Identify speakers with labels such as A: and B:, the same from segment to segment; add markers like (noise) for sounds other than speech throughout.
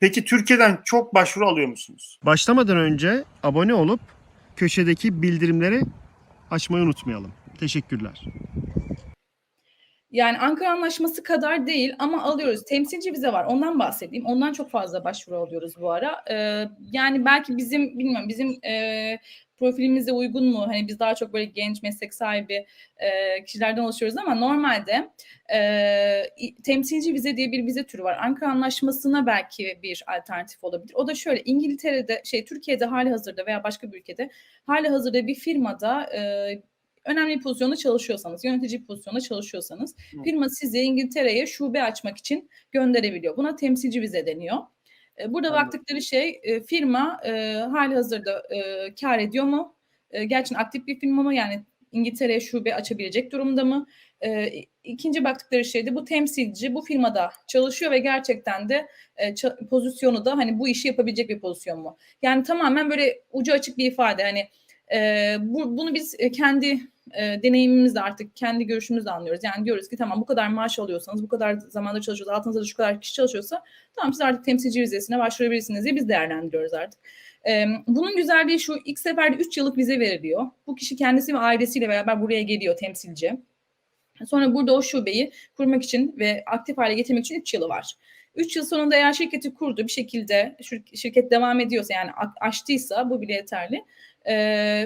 A: Peki Türkiye'den çok başvuru alıyor musunuz?
B: Başlamadan önce abone olup köşedeki bildirimleri açmayı unutmayalım. Teşekkürler.
C: Yani Ankara Anlaşması kadar değil ama alıyoruz. Temsilci vize var. Ondan bahsedeyim. Ondan çok fazla başvuru alıyoruz bu ara. Ee, yani belki bizim bilmiyorum bizim e, profilimize uygun mu? Hani biz daha çok böyle genç meslek sahibi e, kişilerden oluşuyoruz ama normalde e, temsilci vize diye bir vize türü var. Ankara Anlaşması'na belki bir alternatif olabilir. O da şöyle İngiltere'de şey Türkiye'de hali hazırda veya başka bir ülkede hali hazırda bir firmada e, önemli pozisyonda çalışıyorsanız, yönetici pozisyonda çalışıyorsanız firma sizi İngiltere'ye şube açmak için gönderebiliyor. Buna temsilci vize deniyor. E, Burada
A: Anladım.
C: baktıkları şey e, firma e, hali hazırda e, kar ediyor mu? E, gerçekten aktif bir firma mı? Yani İngiltere'ye şube açabilecek durumda mı? E, ikinci baktıkları şey de bu temsilci bu firmada çalışıyor ve gerçekten de e, pozisyonu da hani bu işi yapabilecek bir pozisyon mu? Yani tamamen böyle ucu açık bir ifade. Hani e, bu, bunu biz kendi e, deneyimimizle artık kendi görüşümüzle anlıyoruz. Yani diyoruz ki tamam bu kadar maaş alıyorsanız, bu kadar zamanda çalışıyorsanız, altınızda da şu kadar kişi çalışıyorsa tamam siz artık temsilci vizesine başvurabilirsiniz diye biz değerlendiriyoruz artık. E, bunun güzelliği şu ilk seferde 3 yıllık vize veriliyor. Bu kişi kendisi ve ailesiyle beraber buraya geliyor temsilci. Sonra burada o şubeyi kurmak için ve aktif hale getirmek için 3 yılı var. 3 yıl sonunda eğer şirketi kurdu bir şekilde şir- şirket devam ediyorsa yani açtıysa bu bile yeterli.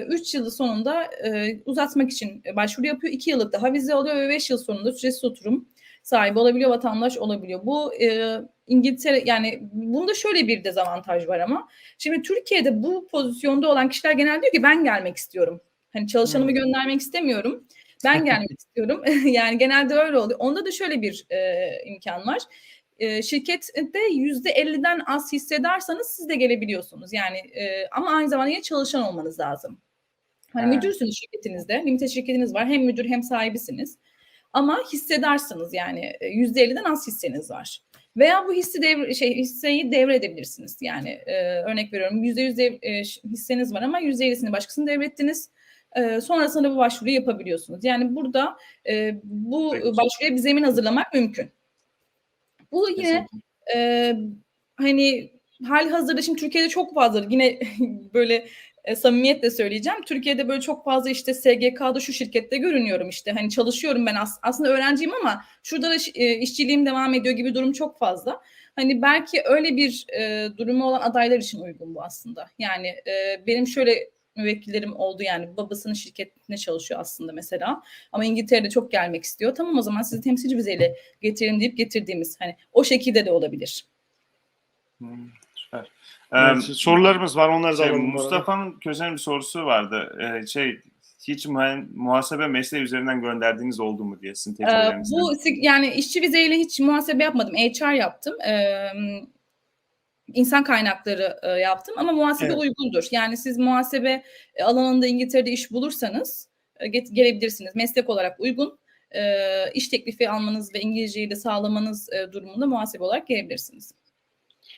C: 3 yılı sonunda e, uzatmak için başvuru yapıyor. 2 yıllık daha vize alıyor ve 5 yıl sonunda süresiz oturum sahibi olabiliyor, vatandaş olabiliyor. Bu e, İngiltere yani bunda şöyle bir dezavantaj var ama şimdi Türkiye'de bu pozisyonda olan kişiler genelde diyor ki ben gelmek istiyorum. Hani çalışanımı
A: Hmm.
C: göndermek istemiyorum. Ben gelmek (laughs) istiyorum. (laughs) yani genelde öyle oluyor. Onda da şöyle bir e, imkan var. E, şirkette yüzde 50'den az hissedersanız siz de gelebiliyorsunuz. Yani e, ama aynı zamanda yine çalışan olmanız lazım. Hani
A: Ha.
C: müdürsünüz şirketinizde, limited şirketiniz var. Hem müdür hem sahibisiniz. Ama hissedersiniz yani e, yüzde 50'den az hisseniz var. Veya bu hissi devre, şey hisseyi devredebilirsiniz. Yani e, örnek veriyorum yüzde yüz dev- e, hisseniz var ama yüzde 50'sini başkasına devrettiniz. E, sonrasında bu başvuruyu yapabiliyorsunuz. Yani burada e, bu başvuruya bir zemin hazırlamak mümkün. Bu yine e, hani hali hazırda şimdi Türkiye'de çok fazla yine (laughs) böyle e, samimiyetle söyleyeceğim. Türkiye'de böyle çok fazla işte SGK'da şu şirkette görünüyorum işte. Hani çalışıyorum ben as- aslında öğrenciyim ama şurada da e, işçiliğim devam ediyor gibi durum çok fazla. Hani belki öyle bir e, durumu olan adaylar için uygun bu aslında. Yani e, benim şöyle müvekkillerim oldu yani babasının şirketine çalışıyor aslında mesela ama İngiltere'de çok gelmek istiyor. Tamam o zaman sizi temsilci vizeyle getirin deyip getirdiğimiz hani o şekilde de olabilir.
A: Hmm, süper.
D: Evet,
A: Ee,
D: sorularımız var onları da
A: şey,
D: alalım.
A: Mustafa'nın Köse'nin bir sorusu vardı. Ee, şey hiç muha- muhasebe mesleği üzerinden gönderdiğiniz oldu mu diye sizin
C: Ee, bu yani işçi vizeyle hiç muhasebe yapmadım. HR yaptım. Ee, insan kaynakları e, yaptım ama muhasebe
A: Evet.
C: uygundur. Yani siz muhasebe e, alanında İngiltere'de iş bulursanız e, gelebilirsiniz. Meslek olarak uygun. E, iş teklifi almanız ve İngilizceyi de sağlamanız e, durumunda muhasebe olarak gelebilirsiniz.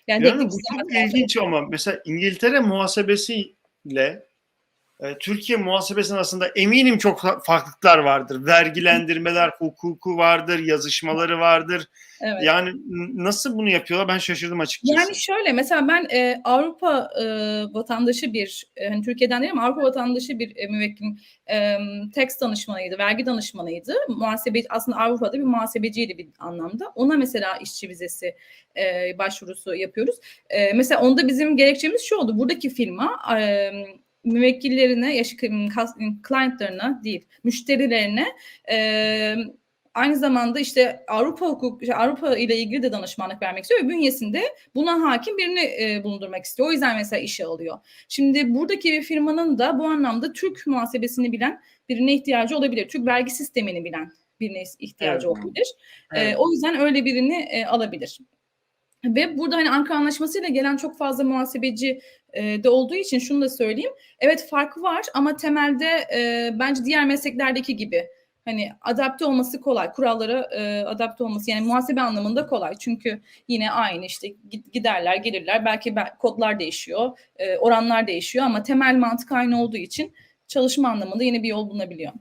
C: Yani,
A: Yani bu çok ilginç ama mesela İngiltere muhasebesiyle Türkiye muhasebesi arasında eminim çok fa- farklılıklar vardır. Vergilendirmeler, (laughs) hukuku vardır, yazışmaları vardır.
C: Evet.
A: Yani nasıl bunu yapıyorlar ben şaşırdım açıkçası.
C: Yani şöyle mesela ben e, Avrupa e, vatandaşı bir e, hani Türkiye'den değil ama Avrupa vatandaşı bir e, müvekkilim e, tax danışmanıydı, vergi danışmanıydı. Muhasebe aslında Avrupa'da bir muhasebeciydi bir anlamda. Ona mesela işçi vizesi e, başvurusu yapıyoruz. E, mesela onda bizim gerekçemiz şu oldu. Buradaki firma e, müvekkillerine, yaşı clientlarına değil, müşterilerine e, aynı zamanda işte Avrupa hukuk, Avrupa ile ilgili de danışmanlık vermek istiyor ve bünyesinde buna hakim birini e, bulundurmak istiyor. O yüzden mesela işe alıyor. Şimdi buradaki firmanın da bu anlamda Türk muhasebesini bilen birine ihtiyacı olabilir. Türk vergi sistemini bilen birine ihtiyacı
A: Evet.
C: olabilir. E,
A: Evet.
C: o yüzden öyle birini e, alabilir. Ve burada hani Ankara Anlaşması'yla gelen çok fazla muhasebeci e, de olduğu için şunu da söyleyeyim. Evet farkı var ama temelde e, bence diğer mesleklerdeki gibi hani adapte olması kolay. Kurallara e, adapte olması yani muhasebe anlamında kolay. Çünkü yine aynı işte gid- giderler, gelirler. Belki be- kodlar değişiyor, e, oranlar değişiyor ama temel mantık aynı olduğu için çalışma anlamında yeni bir yol bulunabiliyor.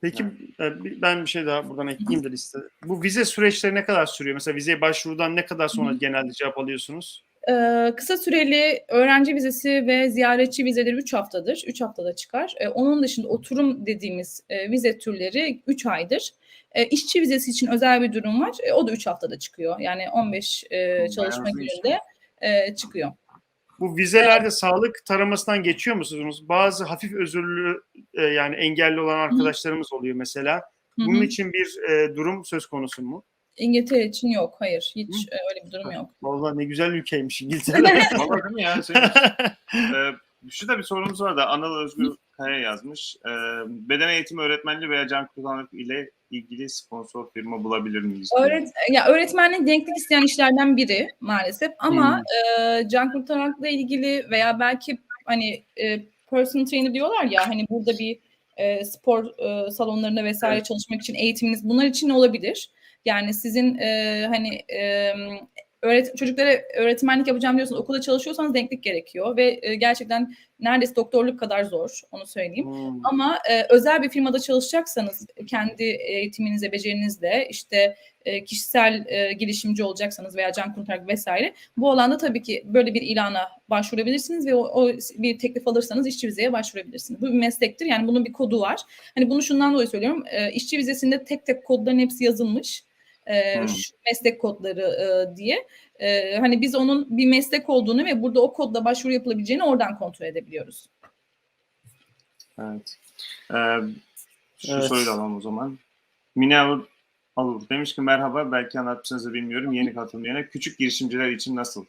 A: Peki e, ben bir şey daha buradan ekleyeyim de liste. Bu vize süreçleri ne kadar sürüyor? Mesela vizeye başvurudan ne kadar sonra genelde cevap alıyorsunuz?
C: Ee, kısa süreli öğrenci vizesi ve ziyaretçi vizeleri 3 haftadır. 3 haftada çıkar. Ee, onun dışında oturum dediğimiz e, vize türleri 3 aydır. E, işçi vizesi için özel bir durum var. E, o da 3 haftada çıkıyor. Yani 15 e, çalışma gününde e, çıkıyor.
A: Bu vizelerde sağlık taramasından geçiyor musunuz? Bazı hafif özürlü e, yani engelli olan arkadaşlarımız oluyor mesela.
C: Hı hı.
A: Bunun için bir e, durum söz konusu mu?
C: İngiltere için yok. Hayır. Hiç e, öyle bir durum yok.
A: Vallahi ne güzel ülkeymiş İngiltere. (laughs)
D: Vallahi değil mi ya? Ee, şu da bir sorumuz var da Anıl Özgür Kaya yazmış. Ee, beden eğitimi öğretmenliği veya can kurtaranlık ile ilgili sponsor firma bulabilir miyiz?
C: Öğret ya öğretmenlik denklik isteyen işlerden biri maalesef ama e, can kurtaranlıkla ilgili veya belki hani e, personal trainer diyorlar ya hani burada bir e, spor e, salonlarında vesaire
D: Evet.
C: çalışmak için eğitiminiz bunlar için olabilir. Yani sizin e, hani e, öğret çocuklara öğretmenlik yapacağım diyorsanız okulda çalışıyorsanız denklik gerekiyor ve e, gerçekten neredeyse doktorluk kadar zor onu söyleyeyim.
A: Hmm.
C: Ama e, özel bir firmada çalışacaksanız kendi eğitiminizle, becerinizle işte e, kişisel e, gelişimci olacaksanız veya can kurtarak vesaire bu alanda tabii ki böyle bir ilana başvurabilirsiniz ve o, o bir teklif alırsanız işçi vizeye başvurabilirsiniz. Bu bir meslektir. Yani bunun bir kodu var. Hani bunu şundan dolayı söylüyorum. E, işçi vizesinde tek tek kodların hepsi yazılmış. E,
D: Hmm.
C: şu meslek kodları e, diye. E, hani biz onun bir meslek olduğunu ve burada o kodla başvuru yapılabileceğini oradan kontrol edebiliyoruz.
D: Evet. Ee, şu
A: Evet.
D: soruyu alalım o zaman. Minevur Alur demiş ki merhaba belki anlatmışsınız da bilmiyorum yeni katılmayana küçük girişimciler için nasıl?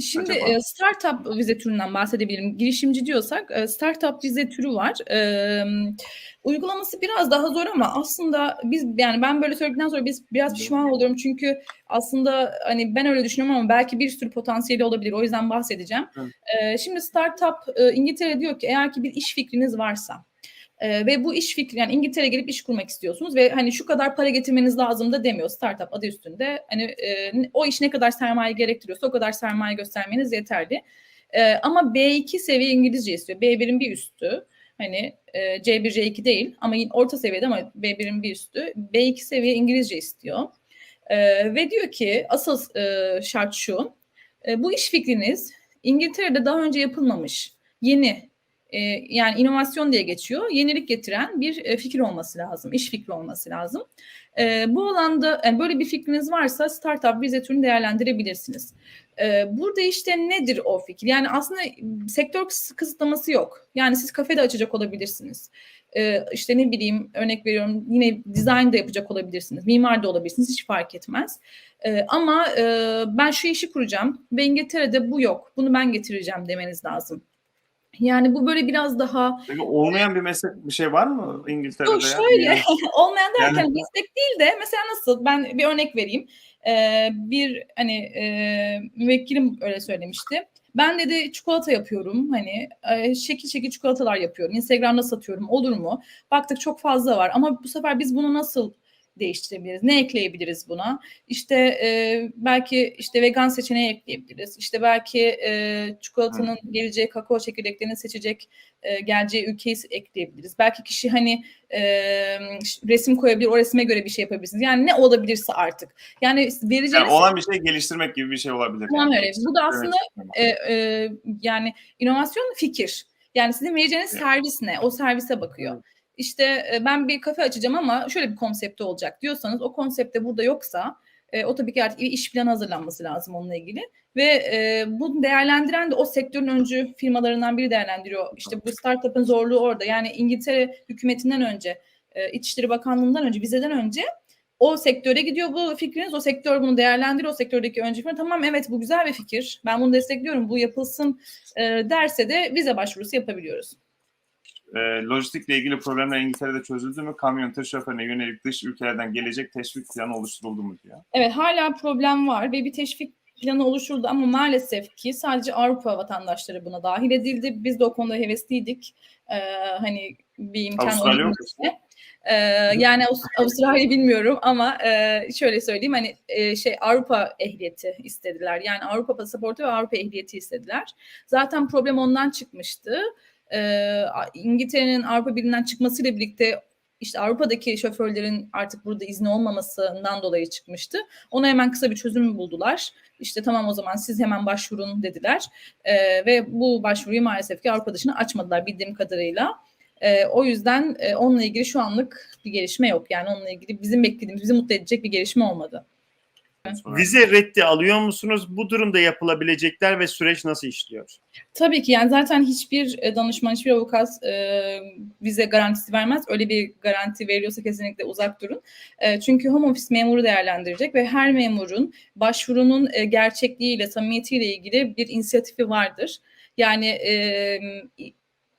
C: Şimdi
D: Acaba?
C: e, startup vize türünden bahsedebilirim. Girişimci diyorsak e, startup vize türü var. E, uygulaması biraz daha zor ama aslında biz yani ben böyle söyledikten sonra biz biraz pişman oluyorum çünkü aslında hani ben öyle düşünüyorum ama belki bir sürü potansiyeli olabilir. O yüzden bahsedeceğim.
D: Hı.
C: Şimdi startup İngiltere diyor ki eğer ki bir iş fikriniz varsa e, ve bu iş fikri yani İngiltere'ye gelip iş kurmak istiyorsunuz ve hani şu kadar para getirmeniz lazım da demiyor startup adı üstünde. Hani e, o iş ne kadar sermaye gerektiriyorsa o kadar sermaye göstermeniz yeterli. E, ama B2 seviye İngilizce istiyor. B1'in bir üstü. Hani e, C1, C2 değil ama orta seviyede ama B1'in bir üstü. B2 seviye İngilizce istiyor. E, ve diyor ki asıl e, şart şu. E, bu iş fikriniz İngiltere'de daha önce yapılmamış yeni e, yani inovasyon diye geçiyor. Yenilik getiren bir e, fikir olması lazım, iş fikri olması lazım. E, bu alanda yani böyle bir fikriniz varsa startup vize türünü değerlendirebilirsiniz. Burada işte nedir o fikir? Yani aslında sektör kıs- kısıtlaması yok. Yani siz kafede açacak olabilirsiniz. E, işte ne bileyim örnek veriyorum yine dizayn da yapacak olabilirsiniz. Mimar da olabilirsiniz hiç fark etmez. Ama ben şu işi kuracağım ve İngiltere'de bu yok. Bunu ben getireceğim demeniz lazım. Yani bu böyle biraz daha
D: Peki olmayan bir meslek bir şey var mı İngiltere'de?
C: Yok şöyle
D: Yani- (laughs)
C: olmayan derken
D: Yani-
C: meslek değil de mesela nasıl ben bir örnek vereyim. Ee, bir hani e, müvekkilim öyle söylemişti. Ben dedi çikolata yapıyorum hani e, şekil şekil çikolatalar yapıyorum. Instagram'da satıyorum olur mu? Baktık çok fazla var ama bu sefer biz bunu nasıl değiştirebiliriz? Ne ekleyebiliriz buna? İşte e, belki işte vegan seçeneği ekleyebiliriz. İşte belki e, çikolatanın geleceği kakao çekirdeklerini seçecek e, geleceği ülkeyi ekleyebiliriz. Belki kişi hani e, resim koyabilir, o resme göre bir şey yapabilirsiniz. Yani ne olabilirse artık. Yani vereceğiniz
D: Yani olan bir şey geliştirmek gibi bir şey olabilir.
C: Tamam
D: yani.
C: öyle. Bu da aslında
D: Evet.
C: e, e, yani inovasyon fikir. Yani sizin vereceğiniz
D: Evet.
C: servis ne? O servise bakıyor. İşte e, ben bir kafe açacağım ama şöyle bir konsepti olacak diyorsanız o konsepte burada yoksa e, o tabii ki artık bir iş planı hazırlanması lazım onunla ilgili. Ve e, bunu değerlendiren de o sektörün öncü firmalarından biri değerlendiriyor. İşte bu startup'ın zorluğu orada. Yani İngiltere hükümetinden önce, e, İçişleri Bakanlığı'ndan önce, vizeden önce o sektöre gidiyor bu fikriniz. O sektör bunu değerlendiriyor. O sektördeki öncü firma tamam evet bu güzel bir fikir. Ben bunu destekliyorum. Bu yapılsın e, derse de vize başvurusu yapabiliyoruz.
D: E, lojistikle ilgili problemler İngiltere'de çözüldü mü? Kamyon tır şoförüne yönelik dış ülkelerden gelecek teşvik planı oluşturuldu mu diyor.
C: Evet hala problem var ve bir teşvik planı oluşturuldu ama maalesef ki sadece Avrupa vatandaşları buna dahil edildi. Biz de o konuda hevesliydik. Ee, hani bir imkan
D: Avustralya mu?
C: Ee, yani Avust- Avustralya'yı bilmiyorum ama e, şöyle söyleyeyim hani e, şey Avrupa ehliyeti istediler. Yani Avrupa pasaportu ve Avrupa ehliyeti istediler. Zaten problem ondan çıkmıştı. Ee, İngiltere'nin Avrupa Birliği'nden çıkmasıyla birlikte işte Avrupa'daki şoförlerin artık burada izni olmamasından dolayı çıkmıştı. Ona hemen kısa bir çözüm buldular. İşte tamam o zaman siz hemen başvurun dediler. Ee, ve bu başvuruyu maalesef ki Avrupa dışına açmadılar bildiğim kadarıyla. Ee, o yüzden e, onunla ilgili şu anlık bir gelişme yok. Yani onunla ilgili bizim beklediğimiz, bizi mutlu edecek bir gelişme olmadı.
A: Vize reddi alıyor musunuz? Bu durumda yapılabilecekler ve süreç nasıl işliyor?
C: Tabii ki yani zaten hiçbir e, danışman, hiçbir avukat e, vize garantisi vermez. Öyle bir garanti veriyorsa kesinlikle uzak durun. E, çünkü home office memuru değerlendirecek ve her memurun başvurunun e, gerçekliğiyle, samimiyetiyle ilgili bir inisiyatifi vardır. Yani e,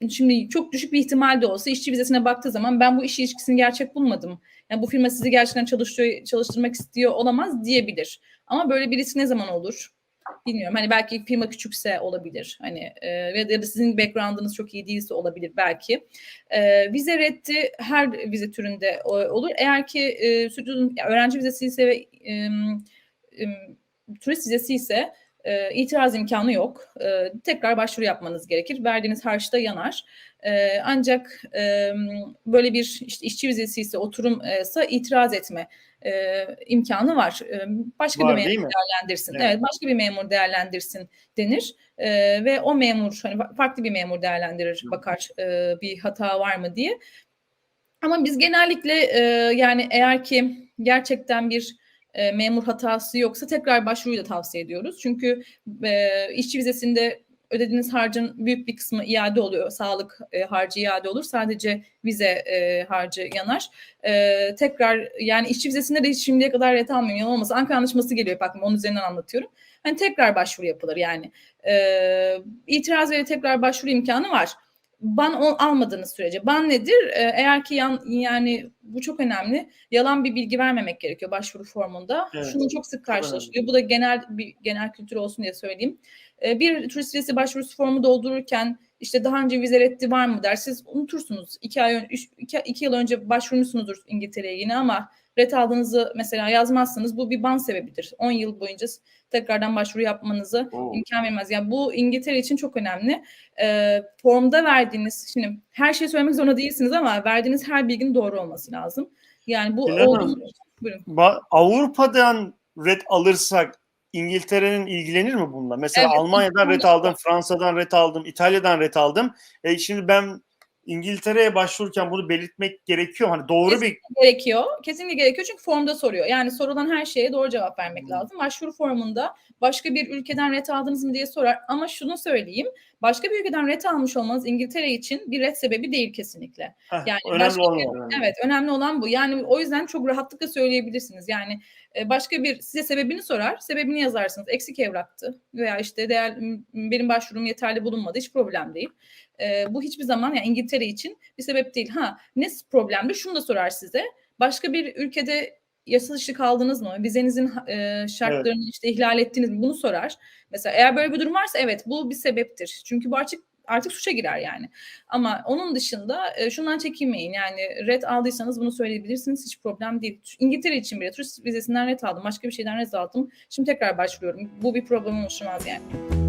C: şimdi çok düşük bir ihtimal de olsa işçi vizesine baktığı zaman ben bu iş ilişkisini gerçek bulmadım. Yani bu firma sizi gerçekten çalıştırıyor, çalıştırmak istiyor olamaz diyebilir. Ama böyle birisi ne zaman olur? Bilmiyorum. Hani belki firma küçükse olabilir. Hani e, ya da sizin background'ınız çok iyi değilse olabilir belki. E, vize reddi her vize türünde olur. Eğer ki e, öğrenci vizesi ise ve e, e, turist vizesi ise e, itiraz imkanı yok. E, tekrar başvuru yapmanız gerekir. Verdiğiniz harçta yanar. E, ancak e, böyle bir işte işçi vizesi ise oturum e, ise itiraz etme e, imkanı var. E, başka
A: Var
C: bir memur değerlendirsin.
A: Evet.
C: Evet. başka bir memur değerlendirsin denir. E, ve o memur hani farklı bir memur değerlendirir, bakar e, bir hata var mı diye. Ama biz genellikle e, yani eğer ki gerçekten bir e, memur hatası yoksa tekrar başvuruyu da tavsiye ediyoruz. Çünkü e, işçi vizesinde ödediğiniz harcın büyük bir kısmı iade oluyor. Sağlık e, harcı iade olur. Sadece vize harcı yanar. Tekrar yani işçi vizesinde de şimdiye kadar ret almıyorum. Yalan olmasa Ankara Anlaşması geliyor. Bakın onun üzerinden anlatıyorum. Hani tekrar başvuru yapılır yani. E, itiraz ve tekrar başvuru imkanı var ban ol- almadığınız sürece. Ban nedir? Ee, eğer ki yan, yani bu çok önemli. Yalan bir bilgi vermemek gerekiyor başvuru formunda.
A: Evet,
C: Şunun çok sık karşılaşılıyor. Bu da genel bir genel kültür olsun diye söyleyeyim. Ee, bir turist vizesi başvurusu formu doldururken işte daha önce vize reddi var mı der. Siz unutursunuz. İki, ay, üç, iki, iki yıl önce başvurmuşsunuzdur İngiltere'ye yine ama red aldığınızı mesela yazmazsanız bu bir ban sebebidir. 10 yıl boyunca tekrardan başvuru yapmanızı
D: Oo.
C: imkan vermez. Yani bu İngiltere için çok önemli e, formda verdiğiniz, şimdi her şeyi söylemek zorunda değilsiniz ama verdiğiniz her bilginin doğru olması lazım. Yani bu
A: Bilemem.
C: oldu mu? Buyurun.
A: Ba- Avrupa'dan red alırsak İngiltere'nin ilgilenir mi bununla? Mesela
C: Evet,
A: Almanya'dan
C: İngiltere-
A: aldım, Fransa'dan red aldım, İtalya'dan red aldım. E şimdi ben İngiltere'ye başvururken bunu belirtmek gerekiyor. Hani doğru bir
C: Gerekiyor. Kesinlikle gerekiyor çünkü formda soruyor. Yani sorulan her şeye doğru cevap vermek
A: Hı.
C: lazım. Başvuru formunda başka bir ülkeden ret aldınız mı diye sorar. Ama şunu söyleyeyim. Başka bir ülkeden ret almış olmanız İngiltere için bir ret sebebi değil kesinlikle.
A: Heh,
C: Yani
A: önemli
C: başka
A: olan
C: bir-
A: o.
C: Evet önemli olan bu. Yani o yüzden çok rahatlıkla söyleyebilirsiniz. Yani e, başka bir size sebebini sorar. Sebebini yazarsınız. Eksik evraktı veya işte değer, benim başvurum yeterli bulunmadı. Hiç problem değil. E, bu hiçbir zaman yani İngiltere için bir sebep değil. Ha ne problemdi? Şunu da sorar size. Başka bir ülkede yasa dışı kaldınız mı? Vizenizin e, şartlarını işte ihlal ettiniz mi? Bunu sorar. Mesela eğer böyle bir durum varsa evet bu bir sebeptir. Çünkü bu artık artık suça girer yani. Ama onun dışında e, şundan çekinmeyin. Yani red aldıysanız bunu söyleyebilirsiniz. Hiç problem değil. İngiltere için bile turist vizesinden red aldım. Başka bir şeyden red aldım. Şimdi tekrar başvuruyorum. Bu bir problem oluşturmaz yani.